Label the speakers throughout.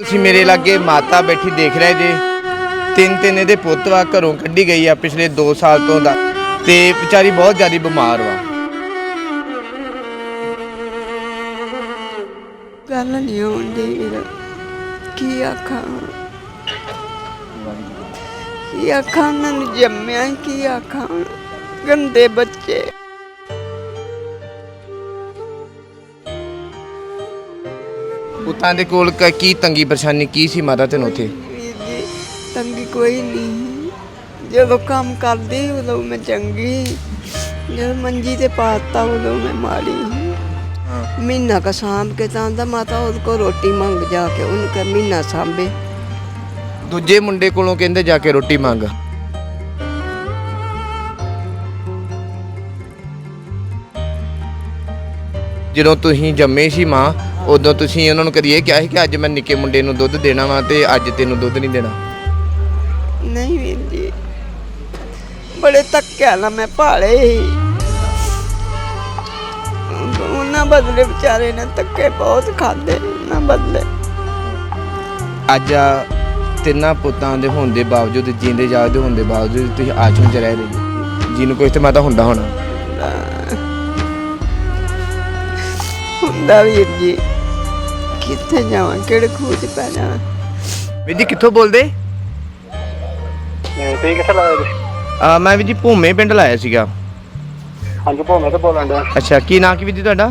Speaker 1: ਤੁਸੀਂ ਮੇਰੇ ਲਾਗੇ ਮਾਤਾ ਬੈਠੀ ਦੇਖ ਰਹੇ ਜੇ। ਤਿੰਨ ਤਿੰਨ ਇਹਦੇ ਪੁੱਤ ਵਾ, ਘਰੋਂ ਕੱਢੀ ਗਈ ਆ ਪਿਛਲੇ 2 ਸਾਲ ਤੋਂ ਦਾ। ਤੇ ਵਿਚਾਰੀ ਬਹੁਤ ਜ਼ਿਆਦਾ ਬਿਮਾਰ ਵਾ।
Speaker 2: ਗੱਲ ਨਹੀਂ ਆਉਂਦੀ ਵੀਰ ਕੀ ਆਖਾਂ? ਕੀ ਆਖਾਂ? ਉਹਨਾਂ ਨੂੰ ਜੰਮਿਆ ਕੀ ਆਖਾਂ? ਗੰਦੇ ਬੱਚੇ।
Speaker 1: ਪੁੱਤਾਂ ਦੇ ਕੋਲ ਕ- ਕੀ ਤੰਗੀ ਪਰੇਸ਼ਾਨੀ ਕੀ ਸੀ ਮਾਤਾ ਤੈਨੂੰ ਉੱਥੇ?
Speaker 2: ਵੀਰ ਜੀ ਤੰਗੀ ਕੋਈ ਨਹੀਂ। ਜਦੋਂ ਕੰਮ ਕਰਦੀ ਉਦੋਂ ਮੈਂ ਚੰਗੀ ਜਦੋਂ ਮੰਜੀ ਤੇ ਪਾਤਾ ਉਦੋਂ ਮੈਂ ਮਾੜੀ ਮਹੀਨਾ ਕਾ ਸਾਂਭ ਕੇ ਤਾਂ ਮਾਤਾ ਉਹਦੇ ਕੋ ਰੋਟੀ ਮੰਗ ਜਾ ਕੇ ਉਹਨੂੰ ਕਹ ਮਹੀਨਾ ਸਾਂਭੇ।
Speaker 1: ਦੂਜੇ ਮੁੰਡੇ ਕੋਲੋਂ ਕਹਿੰਦੇ ਜਾ ਕੇ ਰੋਟੀ ਮੰਗ। ਜਦੋਂ ਤੁਸੀਂ ਜੰਮੇ ਸੀ ਮਾਂ ਉਦੋਂ ਤੁਸੀਂ ਉਹਨਾਂ ਨੂੰ ਕਦੀ ਇਹ ਕਿਹਾ ਸੀ ਕਿ ਅੱਜ ਮੈਂ ਨਿੱਕੇ ਮੁੰਡੇ ਨੂੰ ਦੁੱਧ ਦੇਣਾ ਵਾ ਤੇ ਅੱਜ ਤੈਨੂੰ ਦੁੱਧ ਨਹੀਂ ਦੇਣਾ?
Speaker 2: ਨਹੀਂ ਵੀਰ ਜੀ। ਬੜੇ ਧੱਕਿਆਂ ਨਾਲ ਮੈਂ ਪਾਲੇ ਸੀ। ਉਹਨਾਂ ਬਦਲੇ ਵਿਚਾਰੇ ਨੇ ਧੱਕੇ ਬਹੁਤ ਖਾਦੇ ਉਹਨਾਂ ਬਦਲੇ।
Speaker 1: ਅੱਜ ਤਿੰਨਾਂ ਪੁੱਤਾਂ ਦੇ ਹੋਣ ਦੇ ਬਾਵਜੂਦ ਜੀਂਦੇ ਜਾਗਦੇ ਹੋਣ ਦੇ ਬਾਵਜੂਦ ਤੁਸੀਂ ਆਸ਼ਰਮ 'ਚ ਰਹਿ ਰਹੇ ਜੀ ਜਿਹਨੂੰ ਕੋਈ ਤੇ ਮਾਤਾ ਹੁੰਦਾ ਹੋਣਾ।
Speaker 2: ਹੁੰਦਾ ਵੀਰ ਜੀ। ਕਿੱਥੇ ਜਾਵਾਂ? ਕਿਹੜੇ ਖੂਹ 'ਚ ਪੈ ਜਾਵਾਂ
Speaker 1: ਵੀਰ ਜੀ ਕਿੱਥੋਂ ਬੋਲਦੇ?
Speaker 3: ਤੇ ਤੁਸੀਂ ਕਿੱਥੇ ਲਾਇਆ ਜੀ
Speaker 1: ਆ ਮੈਂ ਵੀ ਜੀ ਭੂਮੇ ਪਿੰਡ ਲਾਇਆ ਸੀਗਾ।
Speaker 3: ਹਾਂਜੀ ਭੋਮੇ ਤੋਂ ਬੋਲਣ ਡਿਆ।
Speaker 1: ਅੱਛਾ ਕੀ ਨਾਂ ਕੀ ਵੀਰ ਜੀ ਤੁਹਾਡਾ?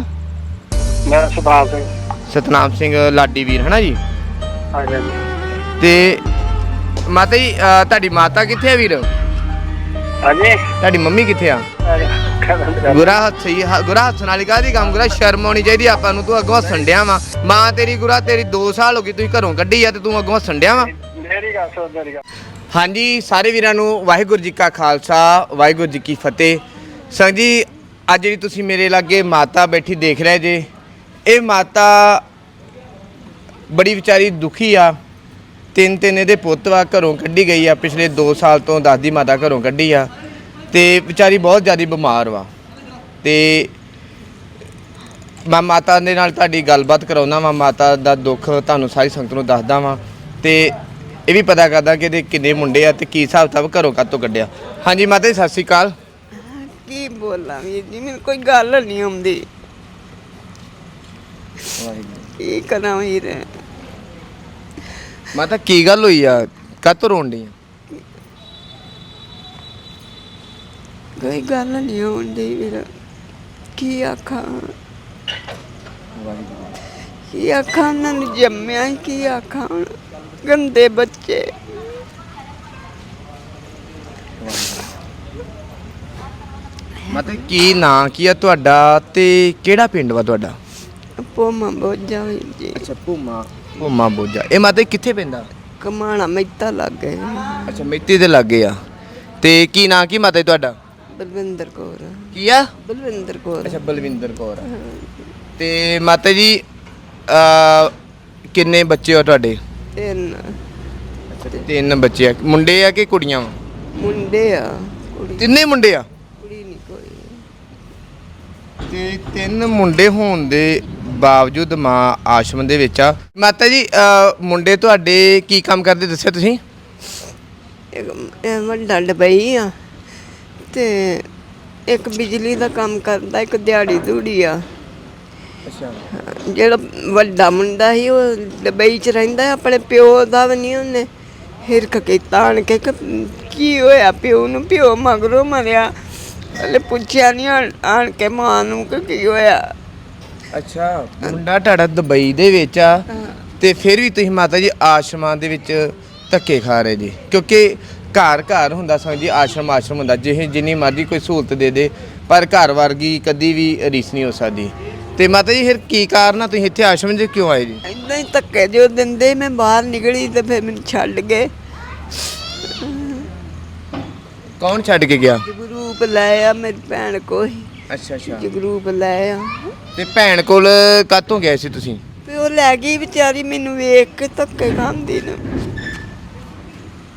Speaker 3: ਮੈਂ ਸੁਭਾਵ ਸਿੰਘ।
Speaker 1: ਸਤਨਾਮ ਸਿੰਘ ਲਾਡੀ ਵੀਰ ਹਨਾ ਜੀ?
Speaker 3: ਹਾਂਜੀ ਹਾਂਜੀ।
Speaker 1: ਤੇ ਮਾਤਾ ਜੀ ਅਹ ਤੁਹਾਡੀ ਮਾਤਾ ਕਿੱਥੇ ਆ ਵੀਰ?
Speaker 3: ਹਾਂਜੀ।
Speaker 1: ਤੁਹਾਡੀ ਮੰਮੀ ਕਿੱਥੇ ਆ? ਗੁਰਾ ਹੱਸੀ ਗੁਰਾ ਹੱਸਣ ਵਾਲੀ ਕਾਹਦੀ ਕੰਮ ਗੁਰਾ ਸ਼ਰਮ ਆਉਣੀ ਚਾਹੀਦੀ ਆਪਾਂ ਨੂੰ ਤੂੰ ਅੱਗੋਂ ਹੱਸਣ ਡਿਆ ਵਾ। ਮਾਂ ਤੇਰੀ ਗੁਰਾ ਤੇਰੀ 2 ਸਾਲ ਹੋ ਗਏ ਤੁਸੀਂ ਘਰੋਂ ਕੱਢੀ ਆ ਤੇ ਤੂੰ ਅੱਗੋਂ ਹੱਸਣ ਡਿਆ ਵਾ।
Speaker 3: ਮੇਰੀ ਗੱਲ ਸੁਣ ਮੇਰੀ ਗੱਲ।
Speaker 1: ਹਾਂਜੀ ਸਾਰੇ ਵੀਰਾਂ ਨੂੰ ਵਾਹਿਗੁਰੂ ਜੀ ਕਾ ਖਾਲਸਾ ਵਾਹਿਗੁਰੂ ਜੀ ਕੀ ਫਤਿਹ। ਸੰਗ ਜੀ ਅੱਜ ਜਿਹੜੀ ਤੁਸੀਂ ਮੇਰੇ ਲਾਗੇ ਮਾਤਾ ਬੈਠੀ ਦੇਖ ਰਹੇ ਜੇ ਇਹ ਮਾਤਾ ਬੜੀ ਵਿਚਾਰੀ ਦੁਖੀ ਆ। ਤਿੰਨ ਤਿੰਨ ਇਹਦੇ ਪੁੱਤ ਵਾ ਘਰੋਂ ਕੱਢੀ ਗਈ ਆ ਪਿਛਲੇ 2 ਸਾਲ ਤੋਂ ਦਾਦੀ ਮਾਤਾ ਘਰੋਂ ਕੱਢੀ ਆ। ਤੇ ਵਿਚਾਰੀ ਬਹੁਤ ਜ਼ਿਆਦਾ ਬਿਮਾਰ ਵਾ। ਤੇ ਮੈਂ ਮਾਤਾ ਦੇ ਨਾਲ ਤੁਹਾਡੀ ਗੱਲਬਾਤ ਕਰਾਉਣਾ ਵਾ ਮਾਤਾ ਦਾ ਦੁੱਖ ਤੁਹਾਨੂੰ ਸਾਰੀ ਸੰਗਤ ਨੂੰ ਦੱਸਦਾ ਵਾਂ। ਤੇ ਇਹ ਵੀ ਪਤਾ ਕਰਦਾ ਕਿ ਇਹਦੇ ਕਿੰਨੇ ਮੁੰਡੇ ਆ ਤੇ ਕੀ ਹਿਸਾਬ ਕਿਤਾਬ ਘਰੋਂ ਕਾਤੋਂ ਕੱਢਿਆ। ਹਾਂਜੀ ਮਾਤਾ ਜੀ ਸਤਿ ਸ਼੍ਰੀ ਅਕਾਲ।
Speaker 2: ਕੀ ਬੋਲਾਂ ਵੀਰ ਜੀ ਮੈਨੂੰ ਕੋਈ ਗੱਲ ਨਹੀਂ ਆਉਂਦੀ। ਕੀ ਕਰਾਂ ਵੀਰ?
Speaker 1: ਮਾਤਾ ਕੀ ਗੱਲ ਹੋਈ ਆ? ਕਾਤੋਂ ਰੋਣ ਆ?
Speaker 2: ਕੋਈ ਗੱਲ ਨਹੀਂ ਆਉਂਦੀ ਵੀਰ ਕੀ ਆਖਾਂ? ਕੀ ਆਖਾਂ ਉਹਨਾਂ ਨੂੰ ਜੰਮਿਆ ਹੀ ਕੀ ਆਖਾਂ ਗੰਦੇ ਬੱਚੇ।
Speaker 1: ਮਾਤਾ ਕੀ ਨਾਂ ਕੀ ਆ ਤੁਹਾਡਾ ਤੇ ਕਿਹੜਾ ਪਿੰਡ ਵਾ ਤੁਹਾਡਾ?
Speaker 2: ਪੋਮਾ ਬੋਝਾ ਵੀਰ ਜੀ।
Speaker 1: ਅੱਛਾ ਭੂਮਾ। ਭੂਮਾ ਬੋਜਾ ਇਹ ਮਾਤਾ ਜੀ ਕਿੱਥੇ ਪੈਂਦਾ?
Speaker 2: ਕਮਾਣਾ ਮੈਤਾ ਲੱਗ। ਗਏ
Speaker 1: ਅੱਛਾ ਮਿੱਤੀ ਦੇ ਲਾਗੇ ਆ। ਤੇ ਕੀ ਨਾਂ ਕੀ ਮਾਤਾ ਜੀ ਤੁਹਾਡਾ?
Speaker 2: ਬਲਵਿੰਦਰ ਕੌਰ।
Speaker 1: ਕੀ ਆ?
Speaker 2: ਬਲਵਿੰਦਰ ਕੌਰ।
Speaker 1: ਅੱਛਾ ਬਲਵਿੰਦਰ ਕੌਰ ਤੇ ਮਾਤਾ ਜੀ ਅ ਕਿੰਨੇ ਬੱਚੇ ਹੋ ਤੁਹਾਡੇ?
Speaker 2: ਤਿੰਨ।
Speaker 1: ਤਿੰਨ ਬੱਚੇ ਆ। ਮੁੰਡੇ ਆ ਕਿ ਕੁੜੀਆਂ ਵਾ?
Speaker 2: ਮੁੰਡੇ ਆ ਕੁੜੀ।
Speaker 1: ਤਿੰਨੇ ਮੁੰਡੇ ਆ?
Speaker 2: ਕੁੜੀ ਨਹੀਂ ਕੋਈ।
Speaker 1: ਤੇ ਤਿੰਨ ਮੁੰਡੇ ਹੋਣ ਦੇ ਬਾਵਜੂਦ ਮਾਂ ਆਸ਼ਰਮ ਦੇ ਵਿੱਚ ਆ। ਮਾਤਾ ਜੀ ਅ, ਮੁੰਡੇ ਤੁਹਾਡੇ ਕੀ ਕੰਮ ਕਰਦੇ ਦੱਸਿਆ ਤੁਸੀਂ?
Speaker 2: ਇੱਕ ਇਹ ਵੱਡਾ ਡਬਈ ਆ ਤੇ ਇੱਕ ਬਿਜਲੀ ਦਾ ਕੰਮ ਕਰਦਾ ਇੱਕ ਦਿਹਾੜੀ ਦੂੜੀ ਆ।
Speaker 1: ਅੱਛਾ।
Speaker 2: ਜਿਹੜਾ ਵੱਡਾ ਮੁੰਡਾ ਸੀ ਉਹ ਡਬਈ ਚ ਰਹਿੰਦਾ ਆਪਣੇ ਪਿਓ ਦਾ ਵੀ ਨਹੀਂ ਉਹਨੇ ਹਿਰਖ ਕੀਤਾ ਆਣ ਕੇ ਕਿ ਕੀ ਹੋਇਆ ਪਿਓ ਨੂੰ ਪਿਓ ਮਗਰੋਂ ਮਰਿਆ। ਹਲੇ ਪੁੱਛਿਆ ਨਹੀਂ ਆਣ- ਆਣ ਕੇ ਮਾਂ ਨੂੰ ਕਿ ਕੀ ਹੋਇਆ।
Speaker 1: ਅੱਛਾ ਮੁੰਡਾ ਤੁਹਾਡਾ ਦੁਬਈ ਦੇ ਵਿੱਚ ਆ ਤੇ ਫਿਰ ਵੀ ਤੁਸੀਂ ਮਾਤਾ ਜੀ ਆਸ਼ਰਮਾਂ ਦੇ ਵਿੱਚ ਧੱਕੇ ਖਾ ਰਹੇ ਜੀ। ਕਿਉਂਕਿ ਘਰ ਘਰ ਹੁੰਦਾ ਸੰਗ ਜੀ ਆਸ਼ਰਮ ਆਸ਼ਰਮ ਹੁੰਦਾ ਜਿਹੇ ਜਿੰਨੀ ਮਰਜ਼ੀ ਕੋਈ ਸਹੂਲਤ ਦੇ ਦੇ ਪਰ ਘਰ ਵਰਗੀ ਕਦੀ ਵੀ ਰੀਸ ਨਹੀਂ ਹੋ ਸਕਦੀ। ਤੇ ਮਾਤਾ ਜੀ ਫਿਰ ਕੀ ਕਾਰਨ ਆ? ਤੁਸੀਂ ਇੱਥੇ ਆਸ਼ਰਮ 'ਚ ਕਿਉਂ ਆਏ ਜੀ?
Speaker 2: ਇਦਾਂ ਹੀ ਧੱਕੇ ਜੋ ਦਿੰਦੇ ਮੈਂ ਬਾਹਰ ਨਿਕਲੀ ਤੇ ਫਿਰ ਮੈਨੂੰ ਛੱਡ ਗਏ।
Speaker 1: ਕੌਣ ਛੱਡ ਕੇ ਗਿਆ?
Speaker 2: ਜਗਰੂਪ ਲੈ ਆ ਮੇਰੀ ਭੈਣ ਕੋਈ
Speaker 1: ਅੱਛਾ ਅੱਛਾ।
Speaker 2: ਜਗਰੂਪ ਲੈ ਆ।
Speaker 1: ਤੇ ਭੈਣ ਕੋਲ ਕਾਤੋਂ ਗਏ ਸੀ ਤੁਸੀਂ?
Speaker 2: ਤੇ ਉਹ ਲੈ ਗਈ ਵਿਚਾਰੀ ਮੈਨੂੰ ਵੇਖ ਕੇ ਧੱਕੇ ਖਾਂਦੀ ਨੂੰ।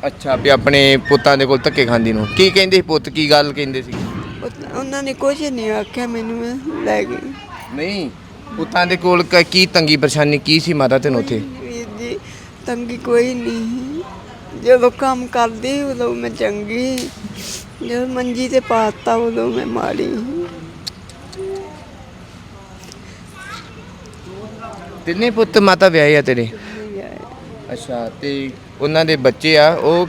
Speaker 1: ਅੱਛਾ ਵੀ ਆਪਣੇ ਪੁੱਤਾਂ ਦੇ ਕੋਲ ਧੱਕੇ ਖਾਂਦੀ ਨੂੰ। ਕੀ ਕਹਿੰਦੇ ਸੀ ਪੁੱਤ? ਕੀ ਗੱਲ ਕਹਿੰਦੇ ਸੀ?
Speaker 2: ਉਹ- ਉਹਨਾਂ ਨੇ ਕੁਝ ਨਹੀਂ ਆਖਿਆ ਮੈਨੂੰ ਲੈ ਗਈ।
Speaker 1: ਨਹੀਂ ਪੁੱਤਾਂ ਦੇ ਕੋਲ ਕ- ਕੀ ਤੰਗੀ ਪਰੇਸ਼ਾਨੀ ਕੀ ਸੀ ਮਾਤਾ ਤੈਨੂੰ ਉੱਥੇ?
Speaker 2: ਵੀਰ ਜੀ ਤੰਗੀ ਕੋਈ ਨਹੀਂ ਜਦੋਂ ਕੰਮ ਕਰਦੀ ਉਦੋਂ ਮੈਂ ਚੰਗੀ ਜਦੋਂ ਮੰਜੀ ਤੇ ਪਾਤਾ ਉਦੋਂ ਮੈਂ ਮਾੜੀ
Speaker 1: ਤਿੰਨੇ ਪੁੱਤ ਮਾਤਾ ਵਿਆਹੇ ਆ ਤੇਰੇ? ਅੱਛਾ ਤੇ ਉਹਨਾਂ ਦੇ ਬੱਚੇ ਆ ਉਹ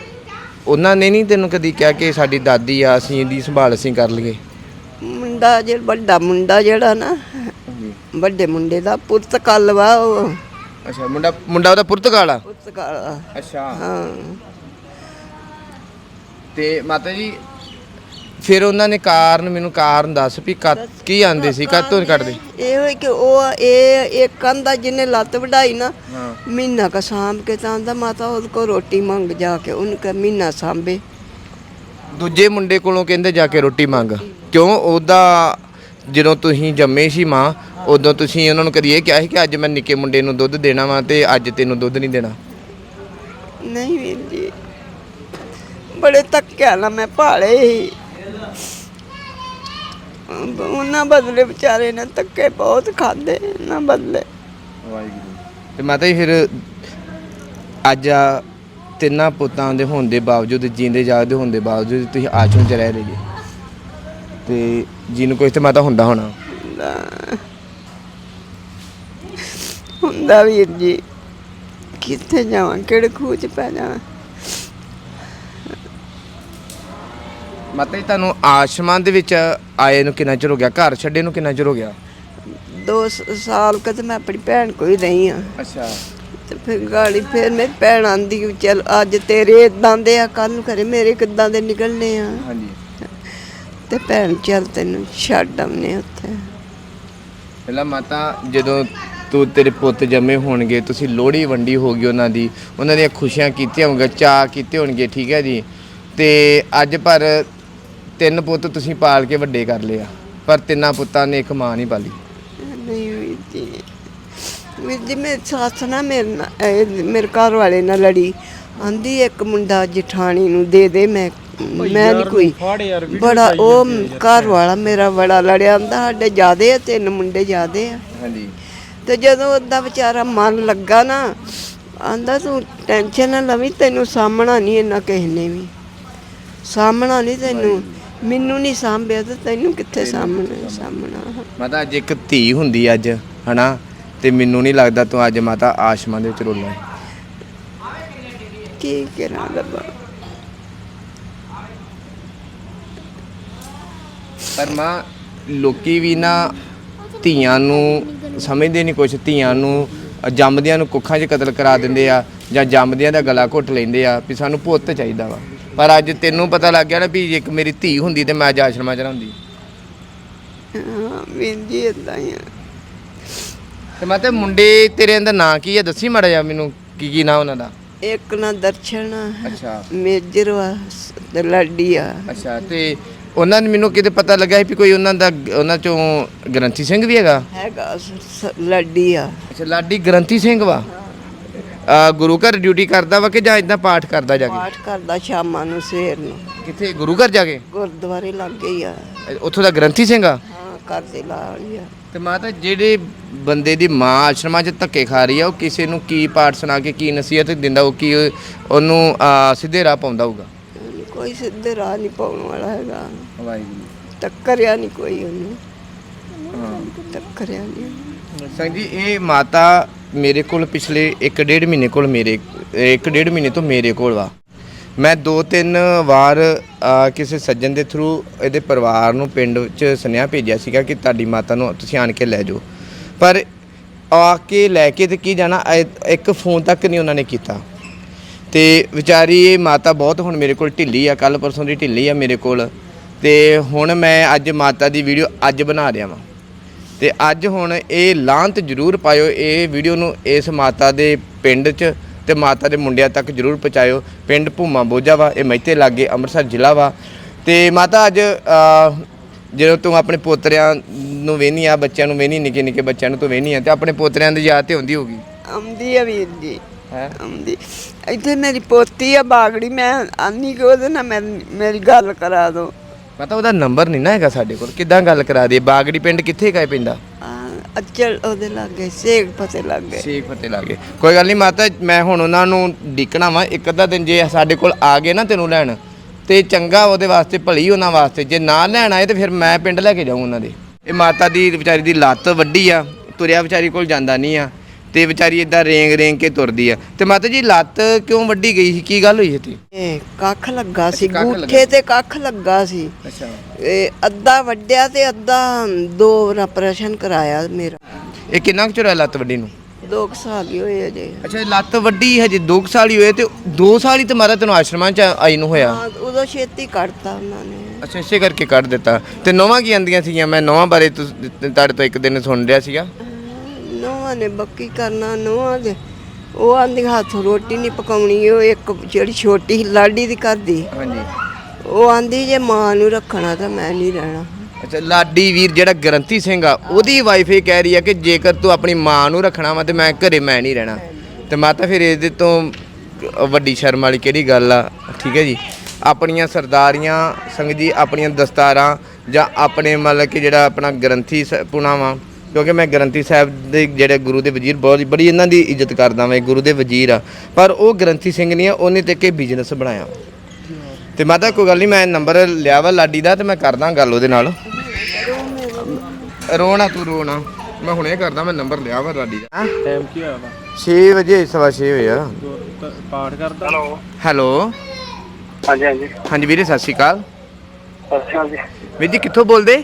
Speaker 1: ਉਹਨਾਂ ਨੇ ਨਹੀਂ ਤੈਨੂੰ ਕਦੀ ਕਿਹਾ ਕਿ ਸਾਡੀ ਦਾਦੀ ਆ ਅਸੀਂ ਇਹਦੀ ਸੰਭਾਲ ਅਸੀਂ ਕਰ ਲਈਏ?
Speaker 2: ਮੁੰਡਾ ਜਿਹੜਾ ਵੱਡਾ ਮੁੰਡਾ ਜਿਹੜਾ ਨਾ ਵੱਡੇ ਮੁੰਡੇ ਦਾ ਪੁਰਤਕਾਲ ਵਾ ਉਹ।
Speaker 1: ਅੱਛਾ ਮੁੰਡਾ ਮੁੰਡਾ ਉਹਦਾ ਪੁਰਤਗਾਲ ਆ?
Speaker 2: ਪੁਰਤਕਾਲ।
Speaker 1: ਅੱਛਾ।
Speaker 2: ਹਾਂ।
Speaker 1: ਤੇ ਮਾਤਾ ਜੀ ਫਿਰ ਉਹਨਾਂ ਨੇ ਕਾਰਨ ਮੈਨੂੰ ਕਾਰਨ ਦੱਸ ਵੀ ਕਦ ਕੀ ਆਂਦੇ ਸੀ ਕਦ ਤੋਂ ਕੱਢਦੇ?
Speaker 2: ਇਹ ਹੋਈ ਕਿ ਉਹ ਇਹ ਇੱਕ ਆਂਦਾ ਜਿਹਨੇ ਲੱਤ ਵਢਾਈ ਨਾ ਮਹੀਨਾ ਕ ਸਾਂਭ ਕੇ ਤਾਂ ਆਂਦਾ ਮਾਤਾ ਉਹਦੇ ਕੋਲ ਰੋਟੀ ਮੰਗ ਜਾ ਕੇ ਉਹਨੂੰ ਕਹ ਮਹੀਨਾ ਸਾਂਭੇ।
Speaker 1: ਦੂਜੇ ਮੁੰਡੇ ਕੋਲੋਂ ਕਹਿੰਦੇ ਜਾ ਕੇ ਰੋਟੀ ਮੰਗ। ਕਿਉਂ? ਉਹਦਾ ਜਦੋਂ ਤੁਸੀਂ ਜੰਮੇ ਸੀ ਮਾਂ ਉਦੋਂ ਤੁਸੀਂ ਉਹਨਾਂ ਨੂੰ ਕਦੀ ਇਹ ਕਿਹਾ ਸੀ ਕਿ ਅੱਜ ਮੈਂ ਨਿੱਕੇ ਮੁੰਡੇ ਨੂੰ ਦੁੱਧ ਦੇਣਾ ਵਾ ਤੇ ਅੱਜ ਤੈਨੂੰ ਦੁੱਧ ਨਹੀਂ ਦੇਣਾ।
Speaker 2: ਨਹੀਂ ਵੀਰ ਜੀ ਬੜੇ ਧੱਕਿਆਂ ਨਾਲ ਮੈਂ ਪਾਲੇ ਸੀ। ਉਹਨਾਂ ਬਦਲੇ ਵਿਚਾਰੇ ਨੇ ਧੱਕੇ ਬਹੁਤ ਖਾਦੇ ਉਹਨਾਂ ਬਦਲੇ।
Speaker 1: ਤੇ ਮਾਤਾ ਜੀ ਫਿਰ ਅੱਜ ਆ ਤਿੰਨਾਂ ਪੁੱਤਾਂ ਦੇ ਹੋਣ ਦੇ ਬਾਵਜੂਦ ਜੀਂਦੇ ਜਾਗਦੇ ਹੋਣ ਦੇ ਬਾਵਜੂਦ ਤੁਸੀਂ ਆਸ਼ਰਮ ਚ ਰਹਿ ਰਹੇ ਜੀ। ਤੇ ਜਿਹਨੂੰ ਕੋਈ ਤੇ ਮਾਤਾ ਹੁੰਦਾ ਹੋਣਾ।
Speaker 2: ਹੁੰਦਾ। ਹੁੰਦਾ ਵੀਰ ਜੀ। ਕਿੱਥੇ ਜਾਵਾਂ ਕਿਹੜੇ ਖੂਹ ਚ ਪੈ ਜਾਵਾਂ?
Speaker 1: ਮਾਤਾ ਜੀ ਤੁਹਾਨੂੰ ਆਸ਼ਰਮਾਂ ਦੇ ਵਿੱਚ ਆਏ ਨੂੰ ਕਿੰਨਾ ਚਿਰ ਹੋ ਗਿਆ? ਘਰ ਛੱਡੇ ਨੂੰ ਕਿੰਨਾ ਚਿਰ ਹੋ ਗਿਆ?
Speaker 2: ਦੋ ਸ- ਸਾਲ ਕਦ ਮੈਂ ਆਪਣੀ ਭੈਣ ਕੋਲ ਹੀ ਰਹੀ ਆ
Speaker 1: ਅੱਛਾ।
Speaker 2: ਤੇ ਫਿਰ ਗਾੜੀ ਫਿਰ ਮੇਰੀ ਭੈਣ ਆਂਦੀ ਵੀ ਚੱਲ ਅੱਜ ਤੇਰੇ ਇਦਾਂ ਦੇ ਆ ਕੱਲ ਨੂੰ ਕਰੇ ਮੇਰੇ ਕਿੱਦਾਂ ਦੇ ਨਿਕਲਨੇ ਆ।
Speaker 1: ਹਾਂਜੀ।
Speaker 2: ਤੇ ਭੈਣ ਚੱਲ ਤੈਨੂੰ ਛੱਡ ਆਉਨੇ ਉੱਥੇ।
Speaker 1: ਪਹਿਲਾਂ ਮਾਤਾ ਜਦੋਂ ਤੂੰ ਤੇਰੇ ਪੁੱਤ ਜੰਮੇ ਹੋਣਗੇ ਤੁਸੀਂ ਲੋਹੜੀ ਵੰਡੀ ਹੋਗੀ ਉਹਨਾਂ ਦੀ ਉਹਨਾਂ ਦੀਆਂ ਖੁਸ਼ੀਆਂ ਕੀਤੀਆਂ ਹੋਣਗੇ ਚਾਅ ਕੀਤੇ ਹੋਣਗੇ ਠੀਕ ਹੈ ਜੀ? ਤੇ ਅੱਜ ਪਰ ਤਿੰਨ ਪੁੱਤ ਤੁਸੀਂ ਪਾਲ ਕੇ ਵੱਡੇ ਕਰ ਲਿਆ ਪਰ ਤਿੰਨਾਂ ਪੁੱਤਾਂ ਨੇ ਇੱਕ ਮਾਂ ਨਹੀਂ ਪਾਲੀ।
Speaker 2: ਨਹੀਂ ਵੀਰ ਜੀ। ਵੀਰ ਜੀ ਮੇਰੀ ਸੱਸ ਨਾ ਮੇਰੇ ਨਾਲ ਇਹ ਮੇਰੇ ਘਰ ਵਾਲੇ ਨਾਲ ਲੜੀ। ਆਂਦੀ ਇੱਕ ਮੁੰਡਾ ਜਠਾਣੀ ਨੂੰ ਦੇ ਦੇ ਮੈਂ ਮੈਂ ਨਹੀਂ ਕੋਈ ਬੜਾ ਉਹ ਘਰ ਵਾਲਾ ਮੇਰਾ ਬੜਾ ਲੜਿਆ ਆਂਦਾ ਸਾਡੇ ਜਿਆਦੇ ਆ ਤਿੰਨ ਮੁੰਡੇ ਜਿਆਦੇ ਆ।
Speaker 1: ਹਾਂਜੀ।
Speaker 2: ਤੇ ਜਦੋਂ ਉਹਦਾ ਵਿਚਾਰਾ ਮਨ ਲੱਗਾ ਨਾ ਆਂਦਾ ਤੂੰ ਟੈਨਸ਼ਨ ਨਾ ਲਵੀਂ ਤੈਨੂੰ ਸਾਹਮਣਾ ਨਹੀਂ ਇੰਨਾ ਕਿਸੇ ਨੇ ਵੀ। ਸਾਹਮਣਾ ਨਹੀਂ ਤੈਨੂੰ। ਮੈਨੂੰ ਨਹੀਂ ਸਾਂਭਿਆ ਤੇ ਤੈਨੂੰ ਕਿੱਥੇ ਸਾਹਮਣਾ ਸਾਹਮਣਾ?
Speaker 1: ਮਾਤਾ ਅੱਜ ਇੱਕ ਧੀ ਹੁੰਦੀ ਅੱਜ ਹਨਾ ਤੇ ਮੈਨੂੰ ਨਹੀਂ ਲੱਗਦਾ ਤੂੰ ਅੱਜ ਮਾਤਾ ਆਸ਼ਮਾਂ ਦੇ ਵਿੱਚ ਰੋਲਾ
Speaker 2: ਕੀ ਕਰਾਂ ਰੱਬਾ?
Speaker 1: ਪਰ ਮਾਂ ਲੋਕੀ ਵੀ ਨਾ ਧੀਆਂ ਨੂੰ ਸਮਝਦੇ ਨਹੀਂ ਕੁਛ। ਧੀਆਂ ਨੂੰ ਜੰਮਦਿਆਂ ਨੂੰ ਕੁੱਖਾਂ 'ਚ ਕਤਲ ਕਰਾ ਦਿੰਦੇ ਆ ਜਾਂ ਜੰਮਦਿਆਂ ਦਾ ਗਲਾ ਘੁੱਟ ਲੈਂਦੇ ਆ ਵੀ ਸਾਨੂੰ ਪੁੱਤ ਚਾਹੀਦਾ ਵਾ। ਪਰ ਅੱਜ ਤੈਨੂੰ ਪਤਾ ਲੱਗ ਗਿਆ ਨਾ ਵੀ ਜੇ ਇੱਕ ਮੇਰੀ ਧੀ ਹੁੰਦੀ ਤੇ ਮੈਂ ਅੱਜ ਆਸ਼ਰਮਾਂ 'ਚ ਰਹਿੰਦੀ।
Speaker 2: ਹਾਂ ਵੀਰ ਜੀ ਏਦਾਂ ਹੀ ਆ।
Speaker 1: ਤੇ ਮੈਂ ਤੇ ਮੁੰਡੇ ਤੇਰੇ ਦਾ ਨਾਂ ਕੀ ਆ ਦੱਸੀ ਮਾੜਾ ਜਿਹਾ ਮੈਨੂੰ ਕੀ ਕੀ ਨਾਂ ਉਹਨਾਂ ਦਾ?
Speaker 2: ਇੱਕ ਨਾ ਦਰਸ਼ਨ
Speaker 1: ਅੱਛਾ।
Speaker 2: ਮੇਜਰ ਵਾ ਤੇ ਲਾਡੀ ਆ।
Speaker 1: ਅੱਛਾ ਤੇ ਉਹਨਾਂ ਨੇ ਮੈਨੂੰ ਕਿਤੇ ਪਤਾ ਲੱਗਾ ਸੀ ਵੀ ਕੋਈ ਉਹਨਾਂ ਦਾ ਉਹਨਾਂ ਚੋਂ ਗ੍ਰੰਥੀ ਸਿੰਘ ਵੀ ਹੈਗਾ?
Speaker 2: ਹੈਗਾ ਸ- ਸ- ਲਾਡੀ ਆ।
Speaker 1: ਅੱਛਾ ਲਾਡੀ ਗ੍ਰੰਥੀ ਸਿੰਘ ਵਾ? ਗੁਰੂ ਘਰ ਡਿਊਟੀ ਕਰਦਾ ਵਾ ਕਿ ਜਾਂ ਇਦਾਂ ਪਾਠ ਕਰਦਾ ਜਾ ਕੇ?
Speaker 2: ਪਾਠ ਕਰਦਾ ਸ਼ਾਮਾਂ ਨੂੰ ਸਵੇਰ ਨੂੰ।
Speaker 1: ਕਿੱਥੇ? ਗੁਰੂ ਘਰ ਜਾ ਕੇ?
Speaker 2: ਗੁਰਦੁਆਰੇ ਲੱਗੇ ਹੀ ਆ।
Speaker 1: ਉੱਥੋਂ ਦਾ ਗ੍ਰੰਥੀ ਸਿੰਘ ਆ?
Speaker 2: ਹਾਂ ਕਰਦੇ ਲਾਲੀ ਆ।
Speaker 1: ਤੇ ਮਾਤਾ ਜਿਹੜੇ ਬੰਦੇ ਦੀ ਮਾਂ ਆਸ਼ਰਮਾਂ 'ਚ ਧੱਕੇ ਖਾ ਰਹੀ ਆ ਉਹ ਕਿਸੇ ਨੂੰ ਕੀ ਪਾਠ ਸੁਣਾ ਕੇ ਕੀ ਨਸੀਹਤ ਦਿੰਦਾ ਉਹ ਕੀ ਉਹਨੂੰ ਸਿੱਧੇ ਰਾਹ ਪਾਉਂਦਾ ਹੋਊਗਾ?
Speaker 2: ਉਹਨੂੰ ਕੋਈ ਸਿੱਧੇ ਰਾਹ ਨਹੀਂ ਪਾਉਣ ਵਾਲਾ ਹੈਗਾ।
Speaker 1: ਵਾਹਿਗੁਰੂ।
Speaker 2: ਟੱਕਰਿਆ ਨਹੀਂ ਕੋਈ ਉਹਨੂੰ।
Speaker 1: ਹਾਂ।
Speaker 2: ਟੱਕਰਿਆ ਨਹੀਂ।
Speaker 1: ਸੰਗ ਜੀ ਇਹ ਮਾਤਾ ਮੇਰੇ ਕੋਲ ਪਿਛਲੇ 1.5 ਮਹੀਨੇ ਕੋਲ ਮੇਰੇ 1.5 ਮਹੀਨੇ ਤੋਂ ਮੇਰੇ ਕੋਲ ਵਾ। ਮੈਂ ਦੋ ਤਿੰਨ ਵਾਰ ਕਿਸੇ ਸੱਜਣ ਦੇ ਥਰੂ ਇਹਦੇ ਪਰਿਵਾਰ ਨੂੰ ਪਿੰਡ 'ਚ ਸੁਨੇਹਾ ਭੇਜਿਆ ਸੀਗਾ ਕਿ ਤੁਹਾਡੀ ਮਾਤਾ ਨੂੰ ਤੁਸੀਂ ਆਣ ਕੇ ਲੈ ਜਾਓ। ਪਰ ਆ ਕੇ ਲੈ ਕੇ ਤੇ ਕੀ ਜਾਣਾ ਇੱਕ ਫੋਨ ਤੱਕ ਨਹੀਂ ਉਹਨਾਂ ਨੇ ਕੀਤਾ। ਤੇ ਵਿਚਾਰੀ ਇਹ ਮਾਤਾ ਬਹੁਤ ਹੁਣ ਮੇਰੇ ਕੋਲ ਢਿੱਲੀ ਆ ਕੱਲ ਪਰਸੋਂ ਦੀ ਢਿੱਲੀ ਆ ਮੇਰੇ ਕੋਲ। ਤੇ ਹੁਣ ਮੈਂ ਅੱਜ ਮਾਤਾ ਦੀ ਵੀਡੀਓ ਅੱਜ ਬਣਾ ਰਿਹਾ ਵਾਂ। ਤੇ ਅੱਜ ਹੁਣ ਇਹ ਲਾਂਤ ਜ਼ਰੂਰ ਪਾਇਓ ਇਹ ਵੀਡੀਓ ਨੂੰ ਇਸ ਮਾਤਾ ਦੇ ਪਿੰਡ 'ਚ ਤੇ ਮਾਤਾ ਦੇ ਮੁੰਡਿਆਂ ਤੱਕ ਜ਼ਰੂਰ ਪਹੁੰਚਾਇਓ। ਪਿੰਡ ਭੂਮਾ ਬੋਝਾ ਵਾ ਇਹ ਮਹਿਤੇ ਲਾਗੇ ਅੰਮ੍ਰਿਤਸਰ ਜ਼ਿਲ੍ਹਾ ਵਾ। ਤੇ ਮਾਤਾ ਅੱਜ ਜਦੋਂ ਤੂੰ ਆਪਣੇ ਪੋਤਰਿਆਂ ਨੂੰ ਵੇਹਨੀ ਆ ਬੱਚਿਆਂ ਨੂੰ ਵੇਹਨੀ ਨਿੱਕੇ ਨਿੱਕੇ ਬੱਚਿਆਂ ਨੂੰ ਤੂੰ ਵੇਹਨੀ ਆ ਤੇ ਆਪਣੇ ਪੋਤਰਿਆਂ ਦੀ ਯਾਦ ਤੇ ਹੁੰਦੀ ਹੋਗੀ
Speaker 2: ਆਉਂਦੀ ਆ ਵੀਰ ਜੀ। ਆਉਂਦੀ। ਇੱਥੇ ਮੇਰੀ ਪੋਤੀ ਆ ਬਾਗੜੀ ਮੈਂ ਆਨੀ ਕਿ ਉਹਦੇ ਨਾਲ ਮੇਰੀ ਗੱਲ ਕਰਾ ਦੋ।
Speaker 1: ਮਾਤਾ ਉਹਦਾ ਨੰਬਰ ਨਹੀਂ ਨਾ ਹੈਗਾ ਸਾਡੇ ਕੋਲ। ਕਿੱਦਾਂ ਗੱਲ ਕਰਾ ਦਈਏ? ਬਾਗੜੀ ਪਿੰਡ ਕਿੱਥੇ ਕਾਇ ਪੈਂਦਾ
Speaker 2: ਅਚਲ ਉਹਦੇ ਲੱਗੇ ਸੇਕ ਪਤੇ ਲੱਗੇ।
Speaker 1: ਸ਼ੇਖ ਫਤਿਹ ਲਾਗੇ। ਕੋਈ ਗੱਲ ਨਹੀਂ ਮਾਤਾ ਮੈਂ ਹੁਣ ਉਹਨਾਂ ਨੂੰ ਡਿੱਕਣਾ ਵਾ। ਇੱਕ ਅੱਧਾ ਦਿਨ ਜੇ ਸਾਡੇ ਕੋਲ ਆ ਗਏ ਨਾ ਤੈਨੂੰ ਲੈਣ ਤੇ ਚੰਗਾ ਉਹਦੇ ਵਾਸਤੇ ਭਲੀ ਉਹਨਾਂ ਵਾਸਤੇ। ਜੇ ਨਾ ਲੈਣ ਆਏ ਤੇ ਫਿਰ ਮੈਂ ਪਿੰਡ ਲੈ ਕੇ ਜਾਊਂ ਉਹਨਾਂ ਦੇ। ਇਹ ਮਾਤਾ ਦੀ ਵਿਚਾਰੀ ਦੀ ਲੱਤ ਵੱਡੀ ਆ। ਤੁਰਿਆ ਵਿਚਾਰੀ ਕੋਲ ਜਾਂਦਾ ਨਹੀਂ ਆ। ਤੇ ਵਿਚਾਰੀ ਇਦਾਂ ਰੇਂਗ ਰੇਂਗ ਕੇ ਤੁਰਦੀ ਆ। ਤੇ ਮਾਤਾ ਜੀ ਲੱਤ ਕਿਉਂ ਵੱਡੀ ਗਈ ਸੀ? ਕੀ ਗੱਲ ਹੋਈ ਸੀ
Speaker 2: ਇਹ ਕੱਖ ਲੱਗਾ ਸੀ
Speaker 1: ਕੱਖ ਲੱਗਾ
Speaker 2: ਗੂਠੇ ਤੇ ਕੱਖ ਲੱਗਾ ਸੀ।
Speaker 1: ਅੱਛਾ।
Speaker 2: ਇਹ ਅੱਧਾ ਵੱਡਿਆ ਤੇ ਅੱਧਾ ਦੋ ਆਪਰੇਸ਼ਨ ਕਰਾਇਆ ਮੇਰਾ।
Speaker 1: ਇਹ ਕਿੰਨਾ ਕੁ ਚਿਰ ਹੋਇਆ ਲੱਤ ਵੱਡੀ ਨੂੰ?
Speaker 2: ਦੋ ਕੁ ਸਾਲ ਹੀ ਹੋਏ ਅਜੇ।
Speaker 1: ਅੱਛਾ ਇਹ ਲੱਤ ਵੱਡੀ ਹਜੇ 2 ਸਾਲ ਹੀ ਹੋਏ ਤੇ 2 ਸਾਲ ਹੀ ਤੇ ਮਾਤਾ ਤੈਨੂੰ ਆਸ਼ਰਮਾਂ ਚ ਆਈ ਨੂੰ ਹੋਇਆ?
Speaker 2: ਹਾਂ ਉਦੋਂ ਛੇਤੀ ਕੱਢਤਾ ਉਹਨਾਂ ਨੇ।
Speaker 1: ਅੱਛਾ ਇਸੇ ਕਰਕੇ ਕੱਢ ਦਿੱਤਾ। ਤੇ ਨੋਵਾਂ ਕੀ ਆਂਦੀਆਂ ਸੀਗੀਆਂ? ਮੈਂ ਨੋਵਾਂ ਬਾਰੇ ਤੁਸ- ਤੁਹਾਡੇ ਤੋਂ ਇੱਕ ਦਿਨ ਸੁਣ ਰਿਹਾ ਸੀਗਾ।
Speaker 2: ਨੋਹਾਂ ਨੇ ਬੱਕੀ ਕਰਨਾ ਨੋਹਾਂ ਦੇ ਉਹ ਆਂਦੀ ਹੱਥ ਰੋਟੀ ਨਹੀਂ ਪਕਾਉਣੀ ਉਹ ਇੱਕ ਜਿਹੜੀ ਛੋਟੀ ਲਾਡੀ ਦੀ ਕਰਦੀ
Speaker 1: ਹਾਂਜੀ।
Speaker 2: ਉਹ ਆਂਦੀ ਜੇ ਮਾਂ ਨੂੰ ਰੱਖਣਾ ਤਾਂ ਮੈਂ ਨਹੀਂ ਰਹਿਣਾ।
Speaker 1: ਅੱਛਾ ਲਾਡੀ ਵੀਰ ਜਿਹੜਾ ਗਰੰਤੀ ਸਿੰਘ ਆ ਉਹਦੀ ਵਾਈਫ ਇਹ ਕਹਿ ਰਹੀ ਆ ਕਿ ਜੇਕਰ ਤੂੰ ਆਪਣੀ ਮਾਂ ਨੂੰ ਰੱਖਣਾ ਵਾ ਤੇ ਮੈਂ ਘਰੇ ਮੈਂ ਨਹੀਂ ਰਹਿਣਾ। ਤੇ ਮਾਤਾ ਫਿਰ ਇਹਦੇ ਤੋਂ ਵੱਡੀ ਸ਼ਰਮ ਵਾਲੀ ਕਿਹੜੀ ਗੱਲ ਆ? ਠੀਕ ਹੈ ਜੀ। ਆਪਣੀਆਂ ਸਰਦਾਰੀਆਂ ਸੰਗ ਜੀ ਆਪਣੀਆਂ ਦਸਤਾਰਾਂ ਜਾਂ ਆਪਣੇ ਮਤਲਬ ਕਿ ਜਿਹੜਾ ਆਪਣਾ ਗ੍ਰੰਥੀ ਪੁਣਾ ਵਾ ਕਿਉਂਕਿ ਮੈਂ ਗ੍ਰੰਥੀ ਸਾਹਿਬ ਦੇ ਜਿਹੜੇ ਗੁਰੂ ਦੇ ਵਜ਼ੀਰ ਬਹੁਤ ਬੜੀ ਇਹਨਾਂ ਦੀ ਇੱਜ਼ਤ ਕਰਦਾ ਮੈਂ ਗੁਰੂ ਦੇ ਵਜ਼ੀਰ ਆ। ਪਰ ਉਹ ਗ੍ਰੰਥੀ ਸਿੰਘ ਨਹੀਂ ਆ ਉਹਨੇ ਤੇ ਕਿ ਬਿਜ਼ਨਸ ਬਣਾਇਆ। ਤੇ ਮਾਤਾ ਕੋਈ ਗੱਲ ਨਹੀਂ ਮੈਂ ਨੰਬਰ ਲਿਆ ਵਾ ਲਾਡੀ ਦਾ ਤੇ ਮੈਂ ਕਰਦਾ ਗੱਲ ਉਹਦੇ ਨਾਲ। ਰੋਣਾ ਤੂੰ ਰੋਣਾ। ਮੈਂ ਹੁਣੇ ਕਰਦਾ ਮੈਂ ਨੰਬਰ ਲਿਆ ਵਾ ਲਾਡੀ ਦਾ।
Speaker 4: ਟਾਈਮ ਕੀ ਹੋਇਆ ਵਾ?
Speaker 1: 6 ਵਜੇ ਸਵਾ 6 ਹੋਏ ਆ।
Speaker 4: ਦੋ- ਤ- ਪਾਠ ਕਰਦਾ?
Speaker 3: Hello
Speaker 1: hello.
Speaker 3: ਹਾਂਜੀ ਹਾਂਜੀ।
Speaker 1: ਹਾਂਜੀ ਵੀਰੇ ਸਤਿ ਸ਼੍ਰੀ ਅਕਾਲ।
Speaker 3: ਸਤਿ ਸ਼੍ਰੀ ਅਕਾਲ ਜੀ।
Speaker 1: ਵੀਰ ਜੀ ਕਿੱਥੋਂ ਬੋਲਦੇ?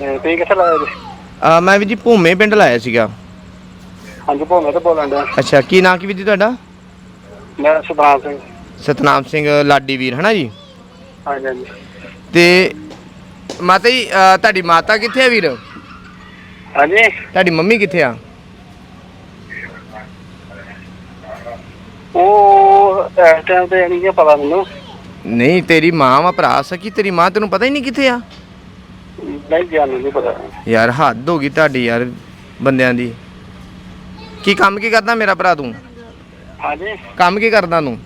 Speaker 3: ਇਹ ਤੁਸੀਂ ਕਿੱਥੇ ਲਾਇਆ ਜੀ?
Speaker 1: ਆ ਮੈਂ ਵੀਰ ਜੀ ਭੂਮੇ ਪਿੰਡ ਲਾਇਆ ਸੀਗਾ।
Speaker 3: ਹਾਂਜੀ ਭੋਮੇ ਤੋਂ ਬੋਲਣ ਡਿਆ।
Speaker 1: ਅੱਛਾ ਕੀ ਨਾਂ ਕੀ ਵੀਰ ਜੀ ਤੁਹਾਡਾ?
Speaker 3: ਮੈਂ ਸੁਭਾਨ ਸਿੰਘ।
Speaker 1: ਸਤਨਾਮ ਸਿੰਘ ਲਾਡੀ ਵੀਰ ਹਨਾ ਜੀ?
Speaker 3: ਹਾਂਜੀ ਹਾਂਜੀ।
Speaker 1: ਤੇ ਮਾਤਾ ਜੀ ਤੁਹਾਡੀ ਮਾਤਾ ਕਿੱਥੇ ਆ ਵੀਰ?
Speaker 3: ਹਾਂਜੀ।
Speaker 1: ਤੁਹਾਡੀ ਮੰਮੀ ਕਿੱਥੇ ਆ?
Speaker 3: ਉਹ ਇਸ ਟਾਈਮ ਤੇ ਨਹੀਂ ਪਤਾ ਮੈਨੂੰ।
Speaker 1: ਨਹੀਂ ਤੇਰੀ ਮਾਂ ਵਾ ਭਰਾ ਸਕੀ ਤੇਰੀ ਮਾਂ ਤੈਨੂੰ ਪਤਾ ਹੀ ਨਹੀਂ ਕਿੱਥੇ ਆ?
Speaker 3: ਨਹੀਂ ਜਾਣ ਨਹੀਂ ਪਤਾ।
Speaker 1: ਯਾਰ ਹੱਦ ਹੋ ਗਈ ਤੁਹਾਡੀ ਯਾਰ ਬੰਦਿਆਂ ਦੀ। ਕੀ ਕੰਮ ਕੀ ਕਰਦਾ ਮੇਰਾ ਭਰਾ ਤੂੰ?
Speaker 3: ਹਾਂਜੀ।
Speaker 1: ਕੰਮ ਕੀ ਕਰਦਾ ਤੂੰ?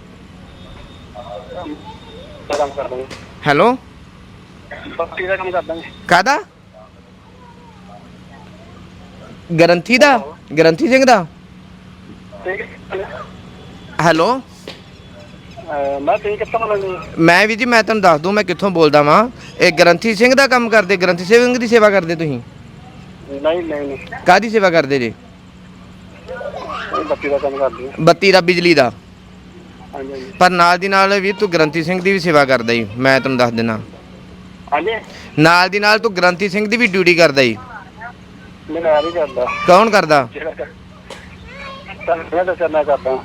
Speaker 3: ਕੀ ਕੰਮ ਕਰਦਾ ਜੀ।
Speaker 1: ਹੈਲੋ।
Speaker 3: ਬੱਤੀ ਦਾ ਕੰਮ ਕਰਦਾ ਜੀ।
Speaker 1: ਕਾਦਾ ਗਰੰਟੀ ਦਾ? ਗਰੰਟੀ ਸਿੰਘ ਦਾ? ਹੈਲੋ।
Speaker 3: ਮੈਂ ਤੁਸੀਂ ਕਿੱਥੋਂ ਬੋਲਦੇ
Speaker 1: ਮੈਂ ਵੀ ਜੀ ਮੈਂ ਤੁਹਾਨੂੰ ਦੱਸ ਦੂੰ ਮੈਂ ਕਿੱਥੋਂ ਬੋਲਦਾ ਵਾਂ। ਇਹ ਗਰੰਟੀ ਸਿੰਘ ਦਾ ਕੰਮ ਕਰਦੇ ਗਰੰਟੀ ਸਿੰਘ ਦੀ ਸੇਵਾ ਕਰਦੇ ਤੁਸੀਂ?
Speaker 3: ਨਹੀਂ ਨਹੀਂ ਨਹੀਂ।
Speaker 1: ਕਾਦੀ ਸੇਵਾ ਕਰਦੇ ਜੀ?
Speaker 3: ਬੱਤੀ ਦਾ ਕੰਮ ਕਰਦੇ ਹਾਂ
Speaker 1: ਬੱਤੀ ਦਾ ਬਿਜਲੀ ਦਾ। ਪਰ ਨਾਲ ਦੀ ਨਾਲ ਵੀ ਤੂੰ ਗਰੰਟੀ ਸਿੰਘ ਦੀ ਵੀ ਸੇਵਾ ਕਰਦਾ ਹੀ ਮੈਂ ਤੁਹਾਨੂੰ ਦੱਸ ਦਿੰਦਾ
Speaker 3: ਹਾਂਜੀ?
Speaker 1: ਨਾਲ ਦੀ ਨਾਲ ਤੂੰ ਗਰੰਟੀ ਸਿੰਘ ਦੀ ਵੀ ਡਿਊਟੀ ਕਰਦਾ ਹੀ
Speaker 3: ਮੈਂ ਕਰਦਾ।
Speaker 1: ਕੌਣ
Speaker 3: ਜਿਹੜਾ ਮੈਂ ਕਰਦਾ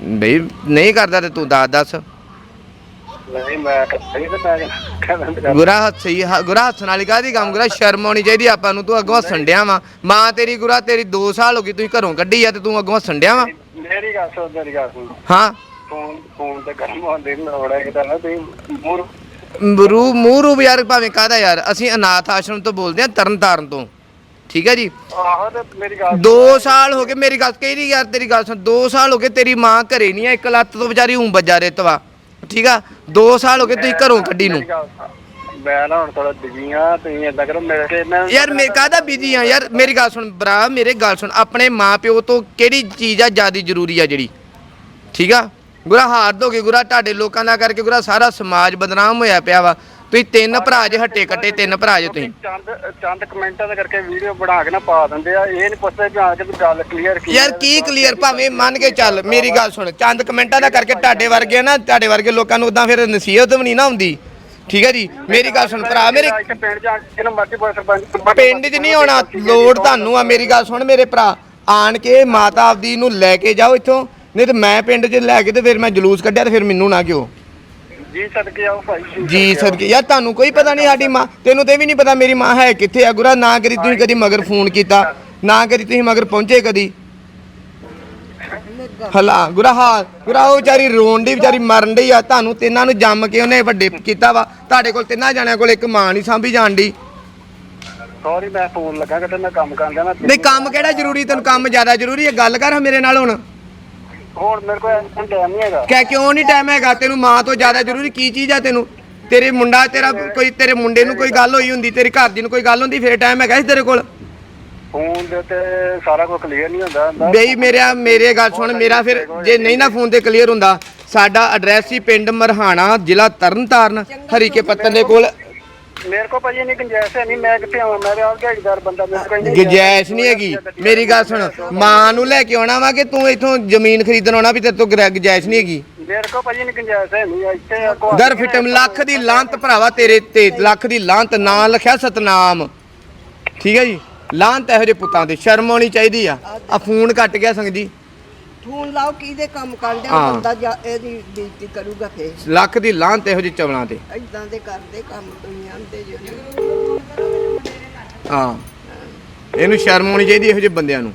Speaker 1: ਬਈ ਨਹੀਂ ਕਰਦਾ ਤੇ ਤੂੰ ਦੱਸ ਦੱਸ।
Speaker 3: ਨਹੀਂ ਮੈਂ ਕਰਦਾ ਹੀ ਤੇ
Speaker 1: ਗੁਰਾ ਹੱਸੀ ਗੁਰਾ ਹੱਸਣ ਵਾਲੀ ਕਾਹਦੀ ਕੰਮ ਗੁਰਾ ਸ਼ਰਮ ਆਉਣੀ ਚਾਹੀਦੀ ਆਪਾਂ ਨੂੰ ਤੂੰ ਅੱਗੋਂ ਹੱਸਣ ਡਿਆ ਵਾ। ਮਾਂ ਤੇਰੀ ਗੁਰਾ ਤੇਰੀ 2 ਸਾਲ ਹੋ ਗਈ ਤੁਸੀਂ ਘਰੋਂ ਕੱਢੀ ਆ ਤੇ ਤੂੰ ਅੱਗੋਂ ਹੱਸਣ ਡਿਆ ਵਾ।
Speaker 3: ਮੇਰੀ ਗੱਲ ਸੁਣ ਮੇਰੀ ਗੱਲ ਸੁਣ।
Speaker 1: ਹਾਂ।
Speaker 3: ਫੋਨ ਫੋਨ ਤੇ ਗਰਮ ਹੁੰਦੇ ਨੇ ਲੋੜ ਕਿਤਾ ਨਾ ਤੁਸੀਂ ਮੂਰ
Speaker 1: ਰੂ ਮੂੰਹ ਰੂ ਯਾਰ ਭਾਵੇਂ ਕਾਹਦਾ ਯਾਰ ਅਸੀਂ ਅਨਾਥ ਆਸ਼ਰਮ ਤੋਂ ਬੋਲਦੇ ਆ ਤਰਨ ਤਾਰਨ ਤੋਂ। ਠੀਕ ਹੈ ਜੀ?
Speaker 3: ਆਹੋ ਤੇ ਮੇਰੀ ਗੱਲ
Speaker 1: 2 ਸਾਲ ਹੋ ਗਏ ਮੇਰੀ ਗੱਲ ਕਹੀ ਨਹੀਂ ਯਾਰ ਤੇਰੀ ਗੱਲ ਸੁਣ। 2 ਸਾਲ ਹੋ ਗਏ ਤੇਰੀ ਮਾਂ ਘਰੇ ਨਹੀਂ ਆ ਇੱਕ ਲੱਤ ਤੋਂ ਵਿਚਾਰੀ ਉਂ ਬੱਜਾ ਰੇਤਵਾ ਠੀਕ ਆ? 2 ਸਾਲ ਹੋ ਗਏ ਤੁਸੀਂ ਘਰੋਂ ਕੱਢੀ ਨੂੰ।
Speaker 3: ਮੇਰੀ ਗੱਲ ਸੁਣ। ਮੈਂ ਨਾ ਹੁਣ ਥੋੜਾ ਬਿਜ਼ੀ ਆ ਤੁਸੀਂ ਏਦਾਂ ਕਰੋ ਮੇਰੇ ਤੇ ਮੈਂ
Speaker 1: ਯਾਰ ਮੈਂ ਕਾਹਦਾ ਬਿਜ਼ੀ ਆ? ਯਾਰ ਮੇਰੀ ਗੱਲ ਸੁਣ ਭਰਾ ਮੇਰੇ ਗੱਲ ਸੁਣ। ਆਪਣੇ ਮਾਪਿਓ ਤੋਂ ਕਿਹੜੀ ਚੀਜ਼ ਆ ਜ਼ਿਆਦਾ ਜ਼ਰੂਰੀ ਆ ਜਿਹੜੀ? ਠੀਕ ਆ? ਗੁਰਾ ਹਾਰ ਦੋਗੇ ਗੁਰਾ ਤੁਹਾਡੇ ਲੋਕਾਂ ਦਾ ਕਰਕੇ ਗੁਰਾ ਸਾਰਾ ਸਮਾਜ ਬਦਨਾਮ ਹੋਇਆ ਪਿਆ ਵਾ। ਤੁਸੀਂ ਤਿੰਨ ਭਰਾ ਜੇ ਹੱਟੇ ਕੱਟੇ ਤਿੰਨ ਭਰਾ ਜੇ ਤੁਸੀਂ।
Speaker 3: ਚੰਦ ਚੰਦ ਕਮੈਂਟਾਂ ਦੇ ਕਰਕੇ ਵੀਡੀਓ ਬਣਾ ਕੇ ਨਾ ਪਾ ਦਿੰਦੇ ਆ ਇਹ ਨਹੀਂ ਪੁੱਛਦੇ ਵੀ ਆ ਕੇ ਗੱਲ ਕਲੀਅਰ ਕੀ
Speaker 1: ਯਾਰ ਕੀ ਕਲੀਅਰ ਭਾਵੇਂ ਮੰਨ ਕੇ ਚੱਲ ਮੇਰੀ ਗੱਲ ਸੁਣ ਚੰਦ ਕਮੈਂਟਾਂ ਦਾ ਕਰਕੇ ਤੁਹਾਡੇ ਵਰਗੇ ਨਾ ਤੁਹਾਡੇ ਵਰਗੇ ਲੋਕਾਂ ਨੂੰ ਉਦਾਂ ਫਿਰ ਨਸੀਹਤ ਵੀ ਨਹੀਂ ਨਾ ਹੁੰਦੀ। ਠੀਕ ਹੈ ਜੀ? ਮੇਰੀ ਗੱਲ ਸੁਣ ਭਰਾ ਮੇਰੇ
Speaker 3: ਪਿੰਡ ਜਾ ਕੇ ਜਿਹਨੂੰ ਮਰਜ਼ੀ ਪੁੱਛ ਸਰਪੰਚ
Speaker 1: ਪਿੰਡ 'ਚ ਨਹੀਂ ਆਉਣਾ ਲੋੜ ਤੁਹਾਨੂੰ ਆ ਮੇਰੀ ਗੱਲ ਸੁਣ ਮੇਰੇ ਭਰਾ। ਆਣ ਕੇ ਮਾਤਾ ਆਪਦੀ ਨੂੰ ਲੈ ਕੇ ਜਾਓ ਇੱਥੋਂ ਨਹੀਂ ਤੇ ਮੈਂ ਪਿੰਡ 'ਚ ਲੈ ਕੇ ਤੇ ਫਿਰ ਮੈਂ ਜਲੂਸ ਕੱਢਿਆ ਤੇ ਫਿਰ ਮੈਨੂੰ ਨਾ ਕਿਉਂ?
Speaker 3: ਜੀ ਸਦਕੇ ਆਓ ਭਾਈ
Speaker 1: ਜੀ। ਸਦਕੇ। ਯਾਰ ਤੁਹਾਨੂੰ ਕੋਈ ਪਤਾ ਨਹੀਂ ਸਾਡੀ ਮਾਂ ਤੈਨੂੰ ਤੇ ਵੀ ਨਹੀਂ ਪਤਾ ਮੇਰੀ ਮਾਂ ਹੈ ਕਿੱਥੇ ਆ। ਗੁਰਾ ਨਾ ਕਰੀ ਤੁਸੀਂ ਕਦੀ ਮਗਰ ਫੋਨ ਕੀਤਾ ਨਾ ਕਰੀ ਤੁਸੀਂ ਮਗਰ ਪਹੁੰਚੇ ਕਦੀ। ਹਲਾ ਗੁਰਾ ਹਾਂ ਗੁਰਾ ਉਹ ਵਿਚਾਰੀ ਰੋਣ ਦੀ ਵਿਚਾਰੀ ਮਰਨ ਦੀ ਆ। ਤੁਹਾਨੂੰ ਤਿੰਨਾਂ ਨੂੰ ਜੰਮ ਕੇ ਉਹਨੇ ਵੱਡੇ ਕੀਤਾ ਵਾ। ਤੁਹਾਡੇ ਕੋਲ ਤਿੰਨਾਂ ਜਾਣਿਆਂ ਕੋਲ ਇੱਕ ਮਾਂ ਨਹੀਂ ਸਾਂਭੀ ਜਾਣ ਦੀ
Speaker 3: ਸੌਰੀ ਮੈਂ ਫੋਨ ਲੱਗਾ ਕਿ ਮੈਂ ਕੰਮ ਕਰਦਾ ਨਾ
Speaker 1: ਨਹੀਂ ਕੰਮ ਕਿਹੜਾ ਜ਼ਰੂਰੀ? ਤੈਨੂੰ ਕੰਮ ਜ਼ਿਆਦਾ ਜ਼ਰੂਰੀ ਹੈ ਗੱਲ ਕਰ ਮੇਰੇ ਨਾਲ ਹੁਣ।
Speaker 3: ਹੁਣ ਮੇਰੇ ਕੋਲ ਟਾਈਮ ਨਹੀਂ ਹੈਗਾ।
Speaker 1: ਕਹਿ ਕਿਉਂ ਨਹੀਂ ਟਾਈਮ ਹੈਗਾ? ਤੈਨੂੰ ਮਾਂ ਤੋਂ ਜ਼ਿਆਦਾ ਜ਼ਰੂਰੀ ਕੀ ਚੀਜ਼ ਆ ਤੈਨੂੰ? ਤੇਰੇ ਮੁੰਡਾ ਤੇਰਾ ਕੋਈ ਤੇਰੇ ਮੁੰਡੇ ਨੂੰ ਕੋਈ ਗੱਲ ਹੋਈ ਹੁੰਦੀ ਤੇਰੀ ਘਰ ਦੀ ਨੂੰ ਕੋਈ ਗੱਲ ਹੁੰਦੀ ਫਿਰ ਟਾਈਮ ਹੈਗਾ ਸੀ ਤੇਰੇ ਕੋਲ?
Speaker 3: ਫੋਨ ਦੇ ਉੱਤੇ ਸਾਰਾ ਕੁਝ ਕਲੀਅਰ ਨਹੀਂ ਹੁੰਦਾ ਹੁੰਦਾ।
Speaker 1: ਬਈ ਮੇਰਾ ਮੇਰੇ ਗੱਲ ਸੁਣ ਮੇਰਾ ਫਿਰ ਜੇ ਨਹੀਂ ਨਾ ਫੋਨ ਤੇ ਕਲੀਅਰ ਹੁੰਦਾ ਸਾਡਾ ਐਡਰੈਸ ਸੀ ਪਿੰਡ ਮਰਹਾਣਾ ਜ਼ਿਲ੍ਹਾ ਤਰਨਤਾਰਨ ਹਰੀਕੇ ਪੱਤਨ ਦੇ ਕੋਲ।
Speaker 3: ਮੇਰੇ ਕੋ ਭਾਜੀ ਨਹੀਂ ਗੁੰਜਾਇਸ਼ ਹੈ ਨਹੀਂ ਮੈਂ ਕਿੱਥੇ ਆਵਾਂ? ਮੈਂ ਆਪ ਦਿਹਾੜੀਦਾਰ ਬੰਦਾ ਮੇਰੇ ਕੋਲ ਇੰਨੀ
Speaker 1: ਗੁੰਜਾਇਸ਼ ਨਹੀਂ ਹੈਗੀ ਮੇਰੀ ਗੱਲ ਸੁਣ ਮਾਂ ਨੂੰ ਲੈ ਕੇ ਆਉਣਾ ਵਾ ਕਿ ਤੂੰ ਇੱਥੋਂ ਜ਼ਮੀਨ ਖਰੀਦਣ ਆਉਣਾ ਵੀ ਤੇਰੇ ਤੋਂ ਗੁਰਾ- ਗੁੰਜਾਇਸ਼ ਨਹੀਂ ਹੈਗੀ?
Speaker 3: ਮੇਰੇ ਕੋ ਭਾਜੀ ਨਹੀਂ ਗੁੰਜਾਇਸ਼ ਹੈ ਨਹੀਂ ਇੱਥੇ ਕੋ
Speaker 1: ਦਰ ਫਿਟਮ ਲੱਖ ਦੀ ਲਾਂਤ ਭਰਾਵਾ ਤੇਰੇ ਤੇ ਲੱਖ ਦੀ ਲਾਂਤ ਨਾਂ ਲਿਖਿਆ ਸਤਨਾਮ। ਠੀਕ ਹੈ ਜੀ? ਲਾਂਤ ਇਹੋ ਜਿਹੇ ਪੁੱਤਾਂ ਤੇ ਸ਼ਰਮ ਆਉਣੀ ਚਾਹੀਦੀ ਆ। ਆ ਫੋਨ ਕੱਟ ਗਿਆ ਸੰਗ ਜੀ।
Speaker 2: ਫੋਨ ਲਾਓ ਕਿਹਦੇ ਕੰਮ ਕਰਦੇ
Speaker 1: ਹਾਂ।
Speaker 2: ਬੰਦਾ ਜਾ- ਇਹਦੀ ਬੇਇੱਜ਼ਤੀ ਕਰੂਗਾ ਫੇਰ।
Speaker 1: ਲੱਖ ਦੀ ਲਾਂਤ ਇਹੋ ਜਿਹੇ ਚਵਲਾਂ ਤੇ।
Speaker 2: ਇਦਾਂ ਦੇ ਕਰਦੇ ਕੰਮ ਦੁਨੀਆ ਦੇ ਜਿਹੜੇ
Speaker 1: ਹਾਂ। ਇਹਨੂੰ ਸ਼ਰਮ ਆਉਣੀ ਚਾਹੀਦੀ ਇਹੋ ਜਿਹੇ ਬੰਦਿਆਂ ਨੂੰ।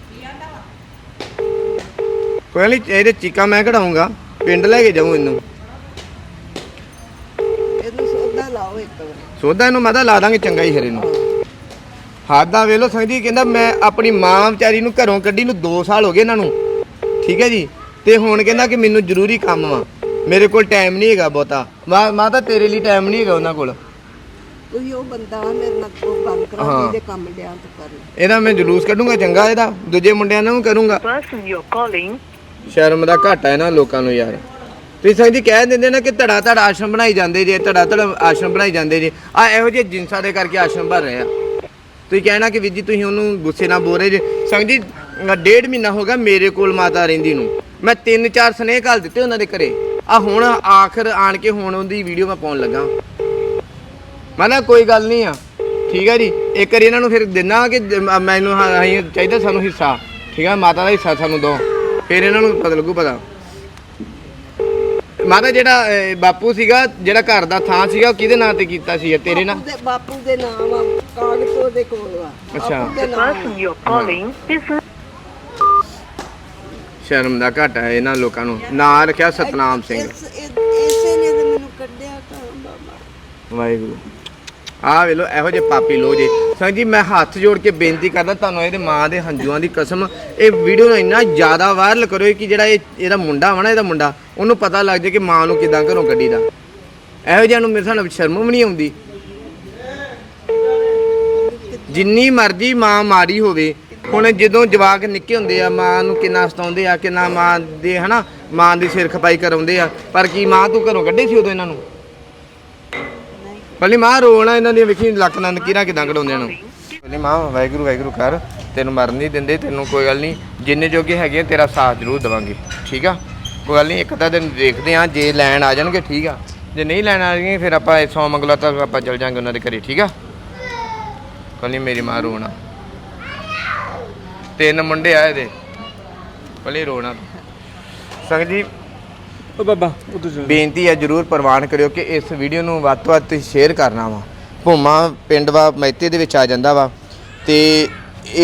Speaker 1: ਕੋਈ ਨਹੀਂ ਇਹਦੇ ਚੀਕਾਂ ਮੈਂ ਕਢਾਉਂਗਾ। ਪਿੰਡ ਲੈ ਕੇ ਜਾਊਂ ਇਹਨੂੰ।
Speaker 2: ਇਹਨੂੰ ਸੋਧਾ ਲਾਓ ਇੱਕ ਵਾਰ।
Speaker 1: ਸੋਧਾ ਇਹਨੂੰ ਮੈਂ ਤਾਂ ਲਾ ਦਾਂਗੇ ਚੰਗਾ ਹੀ ਫਿਰ ਇਹਨੂੰ। ਹਾਦਾ ਵੇਲੋ ਸੰਗਦੀ ਕਹਿੰਦਾ ਮੈਂ ਆਪਣੀ ਮਾਂ ਵਿਚਾਰੀ ਨੂੰ ਘਰੋਂ ਕੱਢੀ ਨੂੰ 2 ਸਾਲ ਹੋ ਗਏ ਇਹਨਾਂ ਨੂੰ। ਠੀਕ ਹੈ ਜੀ? ਤੇ ਹੁਣ ਕਹਿੰਦਾ ਕਿ ਮੈਨੂੰ ਜ਼ਰੂਰੀ ਕੰਮ ਵਾ। ਮੇਰੇ ਕੋਲ ਟਾਈਮ ਨਹੀਂ ਹੈਗਾ ਬਹੁਤਾ। ਮਾਂ ਮਾਂ ਤਾਂ ਤੇਰੇ ਲਈ ਟਾਈਮ ਨਹੀਂ ਹੈਗਾ ਉਹਨਾਂ ਕੋਲ।
Speaker 2: ਤੁਸੀਂ ਉਹ ਬੰਦਾ ਮੇਰੇ ਨਾਲ ਉਹ ਗੱਲ ਕਰਾ। ਜਿਹਦੇ ਕੰਮ ਲਿਆ ਤੂੰ ਕਰ
Speaker 1: ਇਹਦਾ ਮੈਂ ਜਲੂਸ ਕੱਢੂੰਗਾ ਚੰਗਾ ਇਹਦਾ। ਦੂਜੇ ਮੁੰਡਿਆਂ ਨੂੰ ਵੀ ਕਰੂੰਗਾ।
Speaker 5: Person you're calling
Speaker 1: ਸ਼ਰਮ ਦਾ ਘਾਟਾ ਹੈ ਨਾ ਲੋਕਾਂ ਨੂੰ ਯਾਰ। ਤੁਸੀਂ ਸੰਗ ਜੀ ਕਹਿ ਦਿੰਦੇ ਨਾ ਕਿ ਧੜਾ ਧੜ ਆਸ਼ਰਮ ਬਣਾਈ ਜਾਂਦੇ ਜੇ ਧੜਾ ਧੜ ਆਸ਼ਰਮ ਬਣਾਈ ਜਾਂਦੇ ਜੇ। ਆ ਇਹੋ ਜਿਹੇ ਜਿੰਸਾਂ ਦੇ ਕਰਕੇ ਆਸ਼ਰਮ ਬਣ ਰਹੇ ਆ। ਤੁਸੀਂ ਕਹਿਣਾ ਕਿ ਵੀਰ ਜੀ ਤੁਸੀਂ ਉਹਨੂੰ ਗੁੱਸੇ ਨਾਲ ਬੋਲ ਰਹੇ ਜੇ। ਸੰਗ ਜੀ ਡੇਢ ਮਹੀਨਾ ਹੋ ਗਿਆ ਮੇਰੇ ਕੋਲ ਮਾਤਾ ਰਹਿੰਦੀ ਨੂੰ। ਮੈਂ ਤਿੰਨ ਚਾਰ ਸਨੇਹ ਘੱਲ ਦਿੱਤੇ ਉਹਨਾਂ ਦੇ ਘਰੇ। ਆ ਹੁਣ ਆਖਰ ਆਣ ਕੇ ਹੁਣ ਉਹਦੀ ਵੀਡੀਓ ਮੈਂ ਪਾਉਣ ਲੱਗਾ। ਮੈਂ ਨਾ ਕੋਈ ਗੱਲ ਨਹੀਂ ਆ। ਠੀਕ ਹੈ ਜੀ। ਇੱਕ ਵਾਰੀ ਇਹਨਾਂ ਨੂੰ ਫਿਰ ਦਿਨਾ ਕਿ ਮੈਨੂੰ ਹਾਂ- ਅਸੀਂ ਚਾਹੀਦਾ ਸਾਨੂੰ ਹਿੱਸਾ। ਠੀਕ ਹੈ ਮਾਤਾ ਦਾ ਹਿੱਸਾ ਸਾਨੂੰ ਦਿਓ। ਫਿਰ ਇਹਨਾਂ ਨੂੰ ਪਤਾ ਲੱਗੂ ਪਤਾ। ਮਾਤਾ ਜਿਹੜਾ ਅਹ, ਬਾਪੂ ਸੀਗਾ ਜਿਹੜਾ ਘਰ ਦਾ ਥਾਂ ਸੀਗਾ ਉਹ ਕਿਹਦੇ ਨਾਂ ਤੇ ਕੀਤਾ ਸੀ ਤੇਰੇ ਨਾਂ?
Speaker 2: ਬਾਪੂ ਦੇ ਬਾਪੂ ਦੇ ਨਾਮ ਆ ਕਾਗਜ਼ ਉਹਦੇ ਕੋਲ ਆ
Speaker 1: ਅੱਛਾ।
Speaker 2: ਬਾਪੂ ਦੇ ਨਾਮ
Speaker 5: person you're calling is
Speaker 1: ਸ਼ਰਮ ਦਾ ਘਾਟਾ ਹੈ ਇਹਨਾਂ ਲੋਕਾਂ ਨੂੰ। ਨਾਂ ਰੱਖਿਆ ਸਤਨਾਮ ਸਿੰਘ।
Speaker 2: ਇਸ ਇਸੇ ਨੇ ਤਾਂ ਮੈਨੂੰ ਕੱਢਿਆ ਤਾਂ ਬਾਬਾ।
Speaker 1: ਵਾਹਿਗੁਰੂ। ਆ ਵੇਲੋ ਇਹੋ ਜਿਹੇ ਪਾਪੀ ਲੋ ਜੇ। ਸੰਗ ਜੀ ਮੈਂ ਹੱਥ ਜੋੜ ਕੇ ਬੇਨਤੀ ਕਰਦਾ ਤੁਹਾਨੂੰ ਇਹਦੇ ਮਾਂ ਦੇ ਹੰਝੂਆਂ ਦੀ ਕਸਮ ਇਹ ਵੀਡੀਓ ਨੂੰ ਇੰਨਾ ਜ਼ਿਆਦਾ ਵਾਇਰਲ ਕਰੋ ਕਿ ਜਿਹੜਾ ਇਹ ਇਹਦਾ ਮੁੰਡਾ ਵਾ ਨਾ ਇਹਦਾ ਮੁੰਡਾ ਉਹਨੂੰ ਪਤਾ ਲੱਗ ਜਾਏ ਕਿ ਮਾਂ ਨੂੰ ਕਿਦਾਂ ਘਰੋਂ ਕੱਢੀਦਾ। ਇਹੋ ਜਿਹਾ ਨੂੰ ਮੇਰੇ ਸਾਨੂੰ ਸ਼ਰਮ ਵੀ ਨਹੀਂ ਆਉਂਦੀ। ਜਿੰਨੀ ਮਰਜ਼ੀ ਮਾਂ ਮਾਰੀ ਹੋਵੇ ਹੁਣ ਜਦੋਂ ਜਵਾਕ ਨਿੱਕੇ ਹੁੰਦੇ ਆ ਮਾਂ ਨੂੰ ਕਿੰਨਾ ਸਤਾਉਂਦੇ ਆ ਕਿੰਨਾ ਮਾਂ ਦੇ ਹਨਾ ਮਾਂ ਦੀ ਸਿਰ ਖਪਾਈ ਕਰਾਉਂਦੇ ਆ ਪਰ ਕੀ ਮਾਂ ਤੂੰ ਘਰੋਂ ਕੱਢੇ ਸੀ ਉਦੋਂ ਇਹਨਾਂ ਨੂੰ? ਪਹਿਲੀ ਮਾਂ ਰੋਣਾ ਇਹਨਾਂ ਦੀਆਂ ਵੇਖੀ ਲੱਕ ਨੰਦ ਕੀਰਾ ਕਿਦਾਂ ਕਢਾਉਂਦੇ ਨੂੰ ਪਹਿਲੀ ਮਾਂ ਵਾਹਿਗੁਰੂ ਵਾਹਿਗੁਰੂ ਕਰ ਤੈਨੂੰ ਮਰਨ ਨਹੀਂ ਦਿੰਦੇ ਤੈਨੂੰ ਕੋਈ ਗੱਲ ਨਹੀਂ ਜਿੰਨੇ ਜੋਗੇ ਹੈਗੇ ਆ, ਤੇਰਾ ਸਾਥ ਜ਼ਰੂਰ ਦੇਵਾਂਗੇ ਠੀਕ ਆ? ਕੋਈ ਗੱਲ ਨਹੀਂ ਇੱਕ ਤਾਂ ਦਿਨ ਦੇਖਦੇ ਆ ਜੇ ਲੈਣ ਆ ਜਾਣਗੇ ਠੀਕ ਆ? ਜੇ ਨਹੀਂ ਲੈਣ ਆ ਜਾਣਗੇ ਫਿਰ ਆਪਾਂ ਸੌ ਮੰਗਲਾ ਤੱਕ ਆਪਾਂ ਚੱਲ ਜਾਾਂਗੇ ਉਹਨਾਂ ਦੇ ਘਰੇ ਠੀਕ ਆ? ਕੋਈ ਨਹੀਂ ਮੇਰੀ ਮਾਂ ਰੋਣਾ। ਤਿੰਨ ਮੁੰਡੇ ਆ ਇਹਦੇ। ਪਹਿਲੇ ਰੋਣਾ ਸੰਗ ਜੀ
Speaker 4: ਓ ਬਾਬਾ ਉਧਰ ਜਾ
Speaker 1: ਬੇਨਤੀ ਹੈ ਜਰੂਰ ਪ੍ਰਵਾਨ ਕਰਿਓ ਕਿ ਇਸ ਵੀਡੀਓ ਨੂੰ ਵੱਧ ਤੋਂ ਵੱਧ ਤੁਸੀਂ ਸ਼ੇਅਰ ਕਰਨਾ ਵਾ। ਭੂਮਾ ਪਿੰਡ ਵਾ ਮੈਤੇ ਦੇ ਵਿੱਚ ਆ ਜਾਂਦਾ ਵਾ। ਤੇ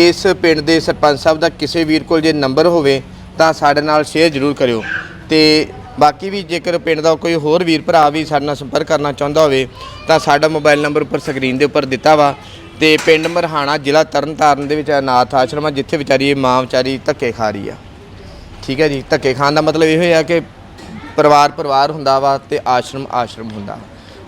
Speaker 1: ਇਸ ਪਿੰਡ ਦੇ ਸਰਪੰਚ ਸਾਹਿਬ ਦਾ ਕਿਸੇ ਵੀਰ ਕੋਲ ਜੇ ਨੰਬਰ ਹੋਵੇ ਤਾਂ ਸਾਡੇ ਨਾਲ ਸ਼ੇਅਰ ਜਰੂਰ ਕਰਿਓ। ਤੇ ਬਾਕੀ ਵੀ ਜੇਕਰ ਪਿੰਡ ਦਾ ਕੋਈ ਹੋਰ ਵੀਰ ਭਰਾ ਵੀ ਸਾਡੇ ਨਾਲ ਸੰਪਰਕ ਕਰਨਾ ਚਾਹੁੰਦਾ ਹੋਵੇ ਤਾਂ ਸਾਡਾ ਮੋਬਾਈਲ ਨੰਬਰ ਉੱਪਰ ਸਕਰੀਨ ਦੇ ਉੱਪਰ ਦਿੱਤਾ ਵਾ। ਤੇ ਪਿੰਡ ਮਰਹਾਣਾ ਜ਼ਿਲ੍ਹਾ ਤਰਨਤਾਰਨ ਦੇ ਵਿੱਚ ਅਨਾਥ ਆਸ਼ਰਮ ਆ ਜਿੱਥੇ ਵਿਚਾਰੀ ਇਹ ਮਾਂ ਵਿਚਾਰੀ ਧੱਕੇ ਖਾ ਰਹੀ ਆ। ਠੀਕ ਹੈ ਜੀ ਧੱਕੇ ਖਾਣ ਦਾ ਮਤਲਬ ਇਹ ਹੋਇਆ ਕਿ ਪਰਿਵਾਰ ਪਰਿਵਾਰ ਹੁੰਦਾ ਵਾ ਤੇ ਆਸ਼ਰਮ ਆਸ਼ਰਮ ਹੁੰਦਾ।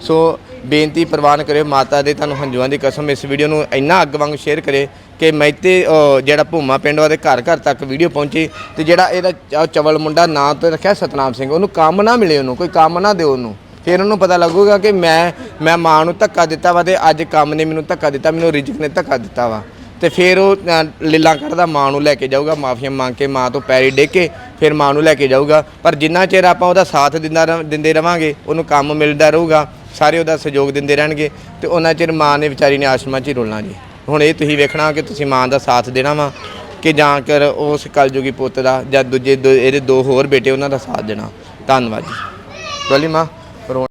Speaker 1: ਸੋ ਬੇਨਤੀ ਪ੍ਰਵਾਨ ਕਰਿਓ ਮਾਤਾ ਦੇ ਤੁਹਾਨੂੰ ਹੰਝੂਆਂ ਦੀ ਕਸਮ ਇਸ ਵੀਡੀਓ ਨੂੰ ਇੰਨਾ ਅੱਗ ਵਾਂਗ ਸ਼ੇਅਰ ਕਰੇ ਕਿ ਮੈਤੇ ਅਹ, ਜਿਹੜਾ ਭੂਮਾ ਪਿੰਡ ਵਾਲੇ ਘਰ ਘਰ ਤੱਕ ਵੀਡੀਓ ਪਹੁੰਚੇ ਤੇ ਜਿਹੜਾ ਇਹਦਾ ਚ- ਚਵਲ ਮੁੰਡਾ ਨਾਂ ਤੇ ਰੱਖਿਆ ਸਤਨਾਮ ਸਿੰਘ ਉਹਨੂੰ ਕੰਮ ਨਾ ਮਿਲੇ ਉਹਨੂੰ ਕੋਈ ਕੰਮ ਨਾ ਦਿਓ ਉਹਨੂੰ। ਫਿਰ ਉਹਨੂੰ ਪਤਾ ਲੱਗੂਗਾ ਕਿ ਮੈਂ ਮੈਂ ਮਾਂ ਨੂੰ ਧੱਕਾ ਦਿੱਤਾ ਵਾ ਤੇ ਅੱਜ ਕੰਮ ਨੇ ਮੈਨੂੰ ਧੱਕਾ ਦਿੱਤਾ ਮੈਨੂੰ ਰਿਜਕ ਨੇ ਧੱਕਾ ਦਿੱਤਾ ਵਾ। ਤੇ ਫਿਰ ਉਹ ਅ, ਲੀਲਾਂ ਕਰਦਾ ਮਾਂ ਨੂੰ ਲੈ ਕੇ ਜਾਊਗਾ ਮਾਫੀਆਂ ਮੰਗ ਕੇ ਮਾਂ ਤੋਂ ਪੈਰੀ ਡੇ ਕੇ ਫਿਰ ਮਾਂ ਨੂੰ ਲੈ ਕੇ ਜਾਊਗਾ। ਪਰ ਜਿੰਨਾ ਚਿਰ ਆਪਾਂ ਉਹਦਾ ਸਾਥ ਦਿੰਦਾ ਰਹ- ਦਿੰਦੇ ਰਵਾਂਗੇ ਉਹਨੂੰ ਕੰਮ ਮਿਲਦਾ ਰਹੂਗਾ ਸਾਰੇ ਉਹਦਾ ਸਹਿਯੋਗ ਦਿੰਦੇ ਰਹਿਣਗੇ ਤੇ ਉਹਨਾਂ ਚਿਰ ਮਾਂ ਨੇ ਵਿਚਾਰੀ ਨੇ ਆਸ਼ਰਮਾਂ 'ਚ ਹੀ ਰੋਲਣਾ ਜੀ। ਹੁਣ ਇਹ ਤੁਸੀਂ ਵੇਖਣਾ ਕਿ ਤੁਸੀਂ ਮਾਂ ਦਾ ਸਾਥ ਦੇਣਾ ਵਾ ਕਿ ਜਾਂ ਕਰ ਉਸ ਕਲਯੁਗੀ ਪੁੱਤ ਦਾ ਜਾਂ ਦੂਜੇ ਦੋ- ਇਹਦੇ ਦੋ ਹੋਰ ਬੇਟੇ ਉਹਨਾਂ ਦਾ ਸਾਥ ਦੇਣਾ। ਧੰਨਵਾਦ ਜੀ। ਬੋਲੀ ਮਾਂ। ஒரு